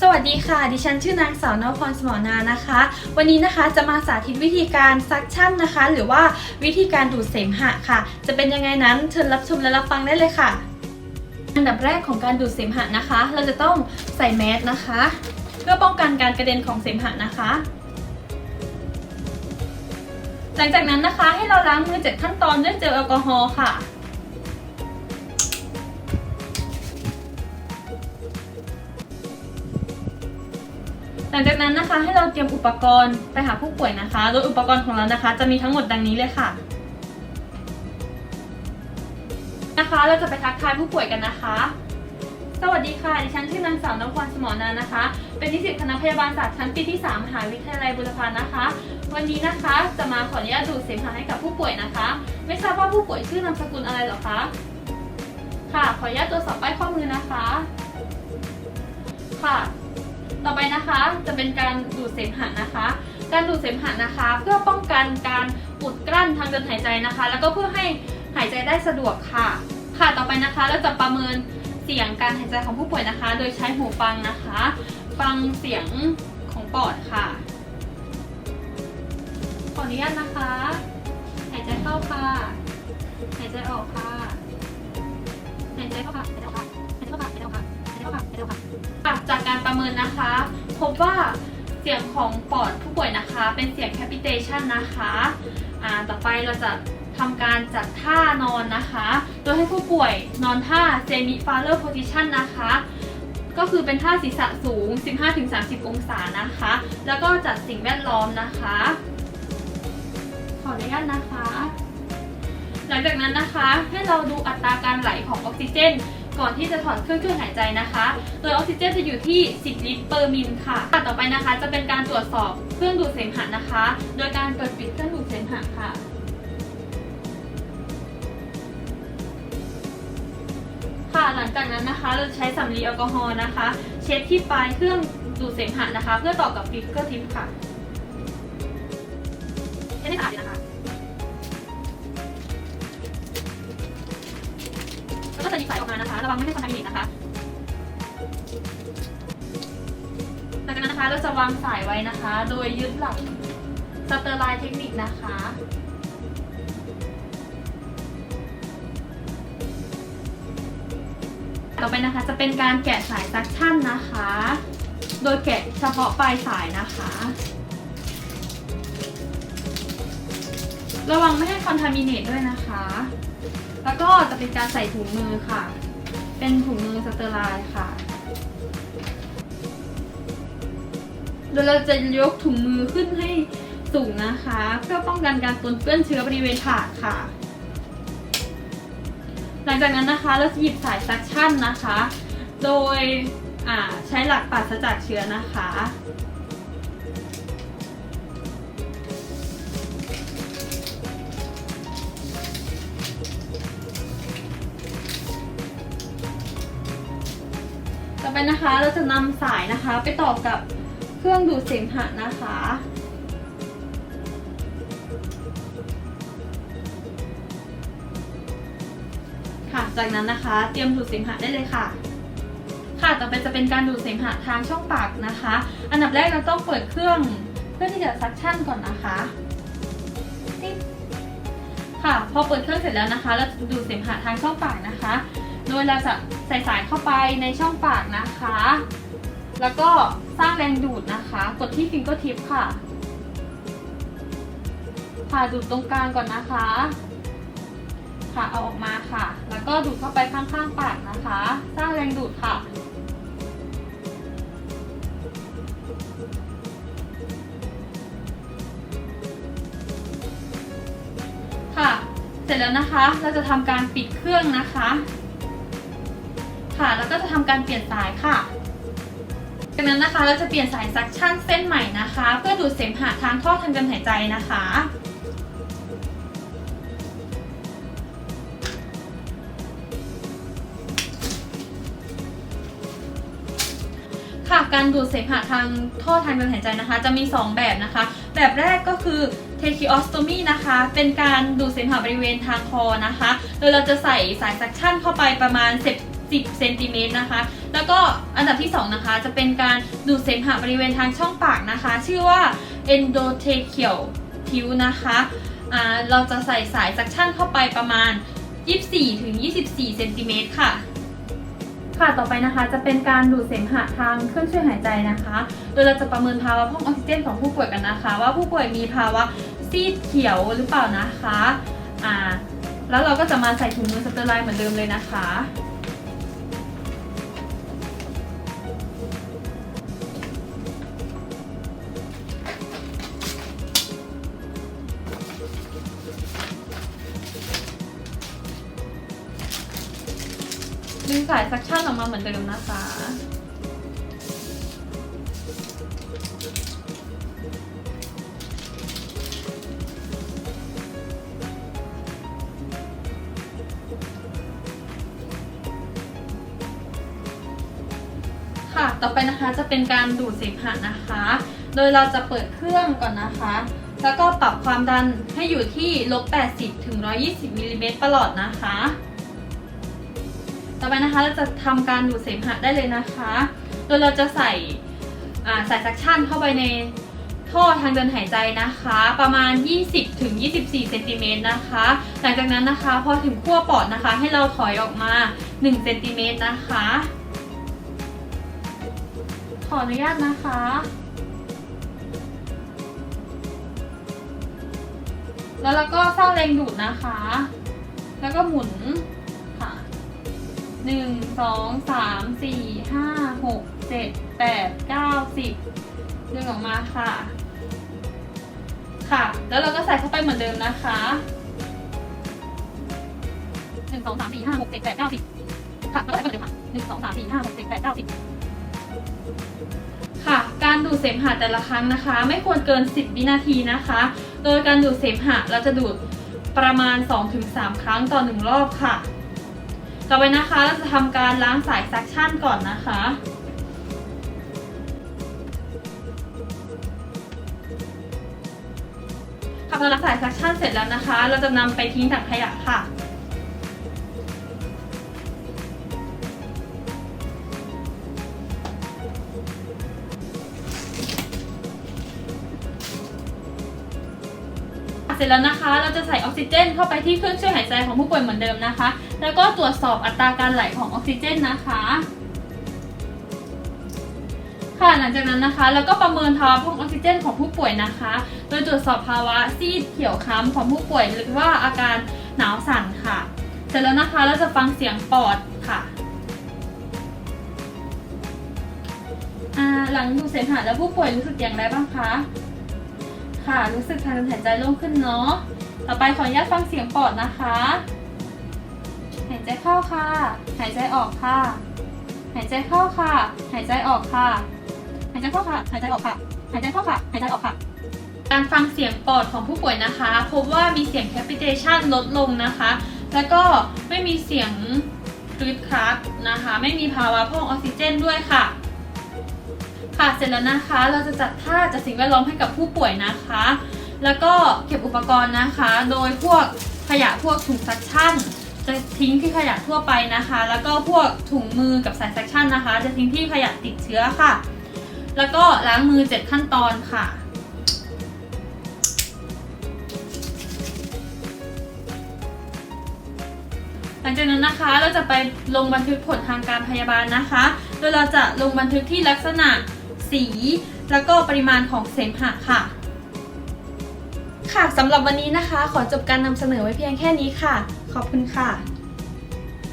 สวัสดีค่ะ ดิฉันชื่อนางสาวนพรสมอนานะคะ วันนี้นะคะจะมาสาธิตวิธีการซักชั่นนะคะ หรือว่าวิธีการดูดเสมหะค่ะ จะเป็นยังไงนั้นเชิญรับชมและรับฟังได้เลยค่ะ อันดับแรกของการดูดเสมหะนะคะ เราจะต้องใส่แมสนะคะ เพื่อป้องกันการกระเด็นของเสมหะนะคะ หลังจากนั้นนะคะให้เราล้างมือเจ็ดขั้นตอนด้วยเจลแอลกอฮอล์ค่ะ ลังจากนั้นนะคะให้เราเตรียมอุปกรณ์ไปหาผู้ป่วยนะคะ โดยอุปกรณ์ของเรานะคะ จะมีทั้งหมดดังนี้เลยค่ะ นะคะเราจะไปทักทายผู้ป่วยกันนะคะ สวัสดีค่ะดิฉันชื่อนางสาวนพรสมอนานะคะ เป็นนิสิตคณะพยาบาลศาสตร์ชั้นปีที่3มหาวิทยาลัยบุรพานะคะ วันนี้นะคะจะมาขออนุญาตดูดเสมหะให้กับผู้ป่วยนะคะ ไม่ทราบว่าผู้ป่วยชื่อนามสกุลอะไรหรอคะค่ะขออนุญาตตรวจสอบป้ายข้อมือนะคะ ค่ะ ต่อไปนะคะจะเป็นการดูดเสมหะนะคะ การดูดเสมหะนะคะ เพื่อป้องกันการอุดกลั้นทางเดินหายใจนะคะ แล้วก็เพื่อให้หายใจได้สะดวกค่ะ ค่ะต่อไปนะคะเราจะประเมินเสียงการหายใจของผู้ป่วยนะคะ โดยใช้หูฟังนะคะ ฟังเสียงของปอดค่ะขออนุญาตนะคะ หายใจเข้าค่ะ หายใจออกค่ะ จากการประเมินนะคะ พบว่าเสียงของปอดผู้ป่วยนะคะ เป็นเสียง capitation นะคะต่อไปเราจะทำการจัดท่านอนนะคะ โดยให้ผู้ป่วยนอนท่า semi faller position นะคะ ก็คือเป็นท่าศีรษะสูง 15-30 องศานะคะ แล้วก็จัดสิ่งแวดล้อมนะคะ ขออนุญาตนะคะ หลังจากนั้นนะคะให้เราดูอัตราการไหลของออกซิเจน ก่อนที่จะถอดเครื่องช่วยหายใจนะคะ โดยออกซิเจนจะอยู่ที่ 10 ลิตรเปอร์มิลค่ะต่อไปนะคะ จะเป็นการตรวจสอบเครื่องดูดเสมหะนะคะ โดยการเปิดปิดเครื่องดูดเสมหะค่ะค่ะหลังจากนั้นนะคะเราจะใช้สำลีแอลกอฮอล์นะคะ เช็ดที่ปลายเครื่องดูดเสมหะนะคะ เพื่อต่อกับฟิกเกอร์ทิปค่ะเช็ดให้สะอาดนะคะ ก็จะมีสายออกมานะคะ ระวังไม่ให้คอนทามิเนตนะคะจากนั้นนะคะเราจะวางสายไว้นะคะ โดยยึดหลักสเตอร์ไลน์เทคนิคนะคะต่อไปนะคะจะเป็นการแกะสายซักชั่นนะคะ โดยแกะเฉพาะปลายสายนะคะ ระวังไม่ให้คอนทามิเนตด้วยนะคะ แล้วก็จะเป็นการใส่ถุงมือค่ะ เป็นถุงมือสเตอร์ไลน์ค่ะ โดยเราจะยกถุงมือขึ้นให้สูงนะคะ เพื่อป้องกันการปนเปื้อนเชื้อบริเวณถาดค่ะ หลังจากนั้นนะคะเราจะหยิบสายซักชั่นนะคะ โดยใช้หลักปราศจากเชื้อนะคะ ต่อไปนะคะเราจะนำสายนะคะไปต่อกับเครื่องดูดเสมหะนะคะ ค่ะ จากนั้นนะคะ เตรียมดูดเสมหะได้เลยค่ะ ค่ะ ต่อไปจะเป็นการดูดเสมหะทางช่องปากนะคะ อันดับแรกเราต้องเปิดเครื่องเพื่อที่จะซักชั่นก่อนนะคะค่ะ พอเปิดเครื่องเสร็จแล้วนะคะ เราจะดูดเสมหะทางช่องปากนะคะ โดยเราจะใส่สายเข้าไปในช่องปากนะคะ แล้วก็สร้างแรงดูดนะคะ กดที่ฟิงเกอร์ทิปค่ะ ค่ะดูดตรงกลางก่อนนะคะ ค่ะเอาออกมาค่ะ แล้วก็ดูดเข้าไปข้างๆปากนะคะ สร้างแรงดูดค่ะค่ะ เสร็จแล้วนะคะ เราจะทำการปิดเครื่องนะคะ ค่ะ แล้วก็จะทำการเปลี่ยนสายค่ะจากนั้นนะคะเราจะเปลี่ยนสายซักชั่นเส้นใหม่นะคะ เพื่อดูดเสมหะทางท่อทางเดินหายใจนะคะ ค่ะการดูดเสมหะทางท่อทางเดินหายใจนะคะ จะมี 2 แบบนะคะ แบบแรกก็คือ tracheostomy นะคะ เป็นการดูดเสมหะบริเวณทางคอนะคะ โดยเราจะใส่สายซักชั่นเข้าไปประมาณ10 10เซนติเมตรนะคะ แล้วก็อันดับที่ 2 นะคะ จะเป็นการดูดเสมหะบริเวณทางช่องปากนะคะ ชื่อว่า endotracheal tube นะคะเราจะใส่สายซักชั่นเข้าไปประมาณ 24-24เซนติเมตรค่ะค่ะ ต่อไปนะคะจะเป็นการดูดเสมหะทางเครื่องช่วยหายใจนะคะ โดยเราจะประเมินภาวะห้องออกซิเจนของผู้ป่วยกันนะคะ ว่าผู้ป่วยมีภาวะซีดเขียวหรือเปล่านะคะ อ่า แล้วเราก็จะมาใส่ถุงมือสเตอร์ไลน์เหมือนเดิมเลยนะคะ สายซักชั่นออกมาเหมือนเดิมนะคะค่ะต่อไปนะคะจะเป็นการดูดเสมหะนะคะ โดยเราจะเปิดเครื่องก่อนนะคะ แล้วก็ปรับความดันให้อยู่ที่ลบ 80 ถึง 120 มิลลิเมตรประหลอดนะคะ ต่อไปนะคะเราจะทำการดูดเสมหะได้เลยนะคะ โดยเราจะใส่สายซักชั่นเข้าไปในท่อทางเดินหายใจนะคะ ประมาณ 20ถึง24 เซนติเมตรนะคะ หลังจากนั้นนะคะพอถึงขั้วปอดนะคะ ให้เราถอยออกมา 1 เซนติเมตรนะคะ ขออนุญาตนะคะแล้วเราก็สร้างแรงดูดนะคะ แล้วก็หมุน หนึ่งสองสามสี่ห้าหกเจ็ดแปดเก้าสิบดึงออกมาค่ะ ค่ะ แล้วเราก็ใส่เข้าไปเหมือนเดิมนะคะหนึ่งสองสามสี่ห้าหกเจ็ดแปดเก้าสิบค่ะแล้วก็ใส่เข้าไปเหมือนเดิมค่ะหนึ่งสองสามสี่ห้าหกเจ็ดแปดเก้าสิบค่ะ การดูดเสมหะแต่ละครั้งนะคะ ไม่ควรเกิน 10 วินาทีนะคะ โดยการดูดเสมหะเราจะดูดประมาณ 2-3 ครั้งต่อ 1 รอบค่ะ ต่อไปนะคะเราจะทำการล้างสายซักชั่นก่อนนะคะค่ะพอล้างสายซักชั่นเสร็จแล้วนะคะ เราจะนำไปทิ้งถังขยะค่ะ เสร็จแล้วนะคะ เราจะใส่ออกซิเจนเข้าไปที่เครื่องช่วยหายใจของผู้ป่วยเหมือนเดิมนะคะ แล้วก็ตรวจสอบอัตราการไหลของออกซิเจนนะคะ ค่ะหลังจากนั้นนะคะ แล้วก็ประเมินภาวะห้องออกซิเจนของผู้ป่วยนะคะ โดยตรวจสอบภาวะซีดเขียวคล้ำของผู้ป่วย หรือว่าอาการหนาวสั่นค่ะ เสร็จแล้วนะคะเราจะฟังเสียงปอดค่ะหลังดูเสมหะแล้วผู้ป่วยรู้สึกอย่างไรบ้างคะ ค่ะ รู้สึกทางเดินหายใจโล่งขึ้นเนาะ ต่อไปขออนุญาตฟังเสียงปอดนะคะ หายใจเข้าค่ะ หายใจออกค่ะ หายใจเข้าค่ะ หายใจออกค่ะ หายใจเข้าค่ะ หายใจออกค่ะ หายใจเข้าค่ะ หายใจออกค่ะ การฟังเสียงปอดของผู้ป่วยนะคะ พบว่ามีเสียง capitation ลดลงนะคะ แล้วก็ไม่มีเสียงคลืดคลักนะคะ ไม่มีภาวะพร่องออกซิเจนด้วยค่ะ ค่ะเสร็จแล้วนะคะ เราจะจัดท่าจัดสิ่งแวดล้อมให้กับผู้ป่วยนะคะ แล้วก็เก็บอุปกรณ์นะคะ โดยพวกขยะพวกถุงซักชั่น จะทิ้งที่ขยะทั่วไปนะคะ แล้วก็พวกถุงมือกับสายซักชั่นนะคะ จะทิ้งที่ขยะติดเชื้อค่ะ แล้วก็ล้างมือ 7 ขั้นตอนค่ะหลังจากนั้นนะคะเราจะไปลงบันทึกผลทางการพยาบาลนะคะ โดยเราจะลงบันทึกที่ลักษณะ สี แล้วก็ปริมาณของเสมหะค่ะ ค่ะสำหรับวันนี้นะคะ ขอจบการนำเสนอไว้เพียงแค่นี้ค่ะ ขอบคุณค่ะ